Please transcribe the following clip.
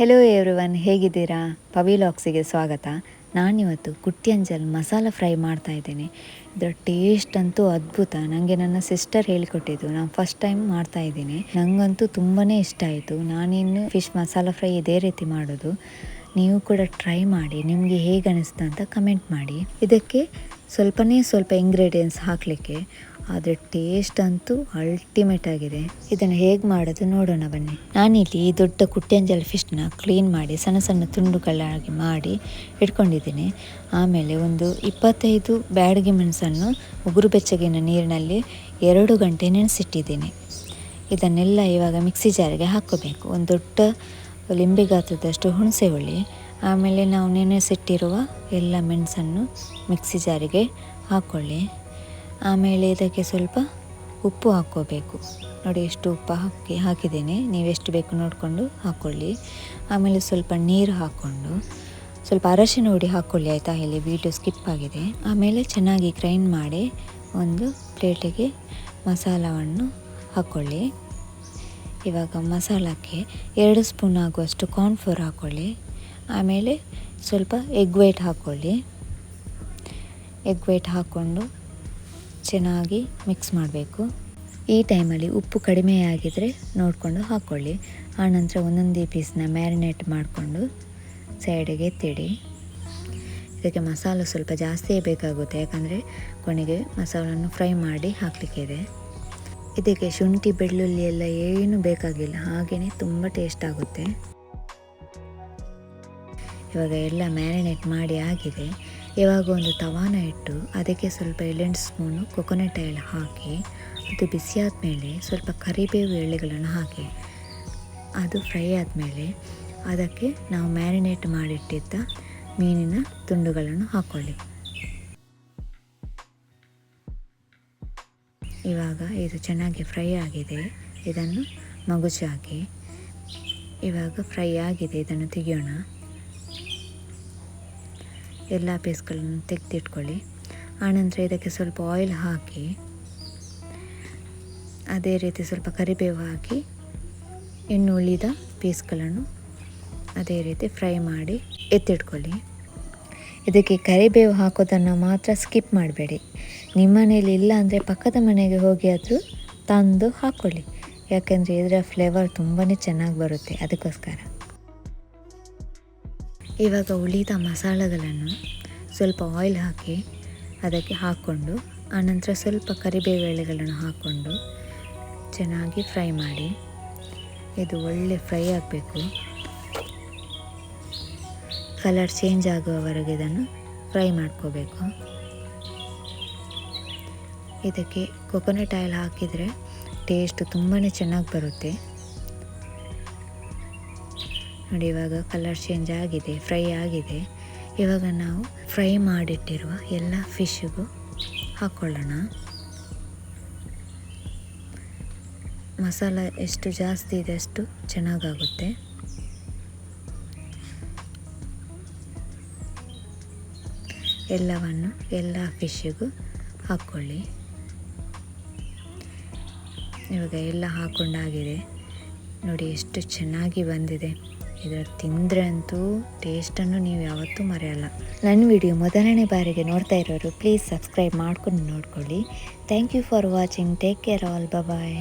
Hello everyone ಹೇಗಿದ್ದೀರಾ? ಪವಿಲಾಕ್ಸಿಗೆ ಸ್ವಾಗತ. ನಾನಿವತ್ತು ಕುಟ್ಟಿಯಂಜಲ್ ಮಸಾಲ ಫ್ರೈ ಮಾಡ್ತಾ ಇದ್ದೇನೆ. ಇದರ ಟೇಸ್ಟ್ ಅಂತೂ ಅದ್ಭುತ. ನನಗೆ ನನ್ನ ಸಿಸ್ಟರ್ ಹೇಳಿಕೊಟ್ಟಿದ್ದು. ನಾನು ಫಸ್ಟ್ ಟೈಮ್ ಮಾಡ್ತಾ ಇದ್ದೀನಿ. ನನಗಂತೂ ತುಂಬಾ ಇಷ್ಟ ಆಯಿತು. ನಾನಿನ್ನು ಫಿಶ್ ಮಸಾಲ ಫ್ರೈ ಇದೇ ರೀತಿ ಮಾಡೋದು. ನೀವು ಕೂಡ ಟ್ರೈ ಮಾಡಿ, ನಿಮಗೆ ಹೇಗೆ ಅನಿಸ್ತು ಅಂತ ಕಮೆಂಟ್ ಮಾಡಿ. ಇದಕ್ಕೆ ಸ್ವಲ್ಪನೇ ಸ್ವಲ್ಪ ಇಂಗ್ರೀಡಿಯೆಂಟ್ಸ್ ಹಾಕಲಿಕ್ಕೆ ಆದರೆ ಟೇಸ್ಟ್ ಅಂತೂ ಅಲ್ಟಿಮೇಟ್ ಆಗಿದೆ. ಇದನ್ನು ಹೇಗೆ ಮಾಡೋದು ನೋಡೋಣ ಬನ್ನಿ. ನಾನಿಲ್ಲಿ ಈ ದೊಡ್ಡ ಕುಟ್ಟಿಯಂಜಲ್ ಫಿಶ್ನ ಕ್ಲೀನ್ ಮಾಡಿ, ಸಣ್ಣ ಸಣ್ಣ ತುಂಡುಗಳಾಗಿ ಮಾಡಿ ಇಟ್ಕೊಂಡಿದ್ದೀನಿ. ಆಮೇಲೆ ಒಂದು ಇಪ್ಪತ್ತೈದು ಬ್ಯಾಡಗಿ ಮೆಣಸನ್ನು ಉಗುರು ಬೆಚ್ಚಗಿನ ನೀರಿನಲ್ಲಿ ಎರಡು ಗಂಟೆ ನೆನೆಸಿಟ್ಟಿದ್ದೀನಿ. ಇದನ್ನೆಲ್ಲ ಇವಾಗ ಮಿಕ್ಸಿ ಜಾರಿಗೆ ಹಾಕೋಬೇಕು ಒಂದು ದೊಡ್ಡ ಲಿಂಬೆ ಗಾತ್ರದಷ್ಟು ಹುಣಸೆ ಹುಳಿ, ಆಮೇಲೆ ನಾವು ನೆನೆಸಿಟ್ಟಿರುವ ಎಲ್ಲ ಮೆಣಸನ್ನು ಮಿಕ್ಸಿ ಜಾರಿಗೆ ಹಾಕ್ಕೊಳ್ಳಿ ಆಮೇಲೆ ಇದಕ್ಕೆ ಸ್ವಲ್ಪ ಉಪ್ಪು ಹಾಕ್ಕೋಬೇಕು. ನೋಡಿ ಎಷ್ಟು ಉಪ್ಪು ಹಾಕಿ ಹಾಕಿದ್ದೇನೆ. ನೀವೆಷ್ಟು ಬೇಕು ನೋಡಿಕೊಂಡು ಹಾಕ್ಕೊಳ್ಳಿ ಆಮೇಲೆ ಸ್ವಲ್ಪ ನೀರು ಹಾಕ್ಕೊಂಡು ಸ್ವಲ್ಪ ಅರಶಿನ ಹುಡಿ ಹಾಕ್ಕೊಳ್ಳಿ ಆಯಿತಾ? ಇಲ್ಲಿ ವೀಡಿಯೋ ಸ್ಕಿಪ್ ಆಗಿದೆ. ಆಮೇಲೆ ಚೆನ್ನಾಗಿ ಗ್ರೈಂಡ್ ಮಾಡಿ ಒಂದು ಪ್ಲೇಟಿಗೆ ಮಸಾಲವನ್ನು ಹಾಕ್ಕೊಳ್ಳಿ ಇವಾಗ ಮಸಾಲಕ್ಕೆ ಎರಡು ಸ್ಪೂನ್ ಆಗುವಷ್ಟು ಕಾರ್ನ್ಫ್ಲೋರ್ ಹಾಕ್ಕೊಳ್ಳಿ ಆಮೇಲೆ ಸ್ವಲ್ಪ ಎಗ್ ವೈಟ್ ಹಾಕ್ಕೊಳ್ಳಿ ಎಗ್ ವೈಟ್ ಹಾಕ್ಕೊಂಡು ಚೆನ್ನಾಗಿ ಮಿಕ್ಸ್ ಮಾಡಬೇಕು. ಈ ಟೈಮಲ್ಲಿ ಉಪ್ಪು ಕಡಿಮೆ ಆಗಿದರೆ ನೋಡಿಕೊಂಡು ಹಾಕ್ಕೊಳ್ಳಿ ಆನಂತರ ಒಂದೊಂದೇ ಪೀಸ್ನ ಮ್ಯಾರಿನೇಟ್ ಮಾಡಿಕೊಂಡು ಸೈಡಿಗೆ ಎತ್ತಿಡಿ. ಇದಕ್ಕೆ ಮಸಾಲ ಸ್ವಲ್ಪ ಜಾಸ್ತಿಯೇ ಬೇಕಾಗುತ್ತೆ. ಯಾಕಂದರೆ ಕೊನೆಗೆ ಮಸಾಲನ್ನು ಫ್ರೈ ಮಾಡಿ ಹಾಕಲಿಕ್ಕಿದೆ ಇದಕ್ಕೆ ಶುಂಠಿ, ಬೆಳ್ಳುಳ್ಳಿ ಎಲ್ಲ ಏನು ಬೇಕಾಗಿಲ್ಲ. ಹಾಗೆಯೇ ತುಂಬ ಟೇಸ್ಟ್ ಆಗುತ್ತೆ. ಇವಾಗ ಎಲ್ಲ ಮ್ಯಾರಿನೇಟ್ ಮಾಡಿ ಆಗಿದೆ. ಇವಾಗ ಒಂದು ತವಾನ ಇಟ್ಟು ಅದಕ್ಕೆ ಸ್ವಲ್ಪ ಎರಡೆಂಟು ಸ್ಪೂನು ಕೊಕೊನಟ್ ಆಯಿಲ್ ಹಾಕಿ, ಅದು ಬಿಸಿ ಆದಮೇಲೆ ಸ್ವಲ್ಪ ಕರಿಬೇವು ಎಳೆಗಳನ್ನು ಹಾಕಿ, ಅದು ಫ್ರೈ ಆದಮೇಲೆ ಅದಕ್ಕೆ ನಾವು ಮ್ಯಾರಿನೇಟ್ ಮಾಡಿಟ್ಟಿದ್ದ ಮೀನಿನ ತುಂಡುಗಳನ್ನು ಹಾಕ್ಕೊಳ್ಳಿ ಇವಾಗ ಇದು ಚೆನ್ನಾಗಿ ಫ್ರೈ ಆಗಿದೆ. ಇದನ್ನು ಮಗುಚಾಗಿ ಇವಾಗ ಫ್ರೈ ಆಗಿದೆ, ಇದನ್ನು ತೆಗೆಯೋಣ. ಎಲ್ಲ ಪೀಸ್ಗಳನ್ನು ತೆಗೆದಿಟ್ಕೊಳ್ಳಿ. ಆನಂತರ ಇದಕ್ಕೆ ಸ್ವಲ್ಪ ಆಯಿಲ್ ಹಾಕಿ, ಅದೇ ರೀತಿ ಸ್ವಲ್ಪ ಕರಿಬೇವು ಹಾಕಿ, ಇನ್ನು ಉಳಿದ ಪೀಸ್ಗಳನ್ನು ಅದೇ ರೀತಿ ಫ್ರೈ ಮಾಡಿ ಎತ್ತಿಟ್ಕೊಳ್ಳಿ. ಇದಕ್ಕೆ ಕರಿಬೇವು ಹಾಕೋದನ್ನು ಮಾತ್ರ ಸ್ಕಿಪ್ ಮಾಡಬೇಡಿ. ನಿಮ್ಮ ಮನೇಲಿ ಇಲ್ಲ ಅಂದರೆ ಪಕ್ಕದ ಮನೆಗೆ ಹೋಗಿ ಆದರೂ ತಂದು ಹಾಕ್ಕೊಳ್ಳಿ ಯಾಕೆಂದರೆ ಇದರ ಫ್ಲೇವರ್ ತುಂಬಾ ಚೆನ್ನಾಗಿ ಬರುತ್ತೆ. ಅದಕ್ಕೋಸ್ಕರ. ಇವಾಗ ಉಳಿದ ಮಸಾಲೆಗಳನ್ನು ಸ್ವಲ್ಪ ಆಯಿಲ್ ಹಾಕಿ ಅದಕ್ಕೆ ಹಾಕ್ಕೊಂಡು, ಆನಂತರ ಸ್ವಲ್ಪ ಕರಿಬೇವು ಎಲೆಗಳನ್ನು ಹಾಕ್ಕೊಂಡು ಚೆನ್ನಾಗಿ ಫ್ರೈ ಮಾಡಿ. ಇದು ಒಳ್ಳೆ ಫ್ರೈ ಆಗಬೇಕು. ಕಲರ್ ಚೇಂಜ್ ಆಗುವವರೆಗೆ ಇದನ್ನು ಫ್ರೈ ಮಾಡ್ಕೋಬೇಕು. ಇದಕ್ಕೆ ಕೊಕೊನಟ್ ಆಯಿಲ್ ಹಾಕಿದರೆ ಟೇಸ್ಟ್ ತುಂಬಾ ಚೆನ್ನಾಗಿ ಬರುತ್ತೆ. ನೋಡಿ, ಇವಾಗ ಕಲರ್ ಚೇಂಜ್ ಆಗಿದೆ ಫ್ರೈ ಆಗಿದೆ. ಇವಾಗ ನಾವು ಫ್ರೈ ಮಾಡಿಟ್ಟಿರುವ ಎಲ್ಲ ಫಿಶ್ಗೂ ಹಾಕ್ಕೊಳ್ಳೋಣ ಮಸಾಲ ಎಷ್ಟು ಜಾಸ್ತಿ ಇದೆ ಅಷ್ಟು ಚೆನ್ನಾಗಾಗುತ್ತೆ. ಎಲ್ಲವನ್ನು ಎಲ್ಲ ಫಿಶ್ಶಿಗೂ ಹಾಕ್ಕೊಳ್ಳಿ ಇವಾಗ ಎಲ್ಲ ಹಾಕೊಂಡಾಗಿದೆ. ನೋಡಿ, ಎಷ್ಟು ಚೆನ್ನಾಗಿ ಬಂದಿದೆ. ಇದರ ತಿಂದರೆ ಅಂತೂ ಟೇಸ್ಟನ್ನು ನೀವು ಯಾವತ್ತೂ ಮರೆಯಲ್ಲ. ನನ್ನ ವಿಡಿಯೋ ಮೊದಲನೇ ಬಾರಿಗೆ ನೋಡ್ತಾ ಇರೋರು ಪ್ಲೀಸ್ ಸಬ್ಸ್ಕ್ರೈಬ್ ಮಾಡ್ಕೊಂಡು ನೋಡ್ಕೊಳ್ಳಿ. Thank you for watching take care all bye